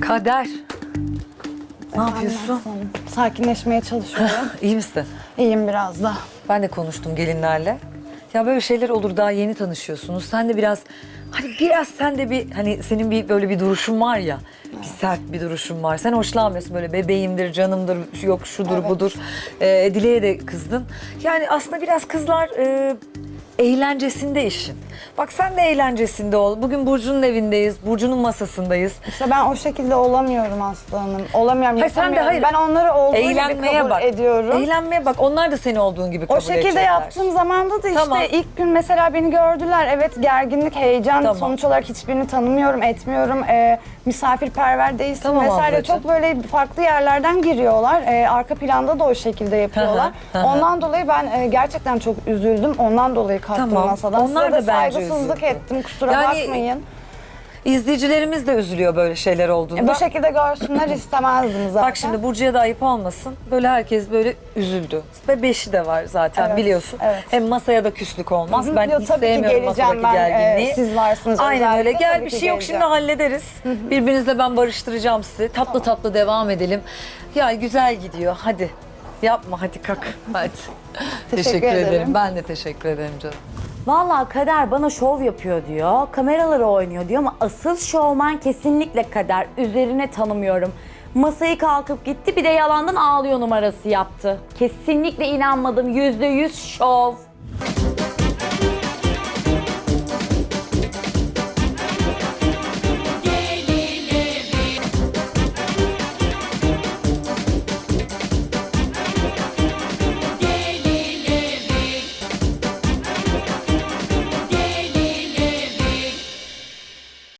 Kader. Ne yapıyorsun? Sakinleşmeye çalışıyorum. İyi misin? İyiyim biraz da. Ben de konuştum gelinlerle. Ya böyle şeyler olur daha yeni tanışıyorsunuz. Sen de biraz hani biraz sen de bir hani senin bir böyle bir duruşun var ya. Bir sert bir duruşun var. Sen hoşlanmıyorsun böyle bebeğimdir, canımdır, yok şudur Evet. budur. Ee, Dile'ye de kızdın. Yani aslında biraz kızlar e, eğlencesinde işin. Bak sen de eğlencesinde ol. Bugün Burcu'nun evindeyiz, Burcu'nun masasındayız. İşte ben o şekilde olamıyorum Aslı Hanım. Olamıyorum, Hayır, sen de hayır. Ben onları olduğu gibi Eğlenmeye kabul bak. ediyorum. Eğlenmeye bak. Onlar da seni olduğun gibi kabul O şekilde edecekler. yaptığım zamanda da işte Tamam. ilk gün mesela beni gördüler. Evet gerginlik, heyecan. Tamam. Sonuç olarak hiçbirini tanımıyorum, etmiyorum. Ee, misafirperver değilsin Tamam vesaire. ablacığım. Çok böyle farklı yerlerden giriyorlar. Ee, arka planda da o şekilde yapıyorlar. Hı hı, hı hı. Ondan dolayı ben e, gerçekten çok üzüldüm. Ondan dolayı kalktım Tamam. masadan. Onlar Size da de bence saygısızlık üzüldü. ettim. Kusura Yani- bakmayın. İzleyicilerimiz de üzülüyor böyle şeyler olduğunda. E, bu şekilde görsünler istemezdim zaten. Bak şimdi Burcu'ya da ayıp olmasın. Böyle herkes böyle üzüldü. Ve beşi de var zaten Evet, biliyorsun. evet. Hem masaya da küslük olmaz. Ben Yo, hiç tabii ki sevmiyorum geleceğim masadaki ben, gerginliği. e, siz varsınız Aynen öyle. özellikle, Gel tabii bir ki şey yok şimdi geleceğim. hallederiz. Birbirinizle ben barıştıracağım sizi. Tatlı tatlı devam edelim. Ya güzel gidiyor. Hadi. Yapma hadi kalk. Hadi. Teşekkür ederim. Ben de teşekkür ederim canım. Vallahi Kader bana şov yapıyor diyor, kameraları oynuyor diyor ama asıl şovman kesinlikle Kader. Üzerine tanımıyorum. Masayı kalkıp gitti bir de yalandan ağlıyor numarası yaptı. Kesinlikle inanmadım. Yüzde yüz şov.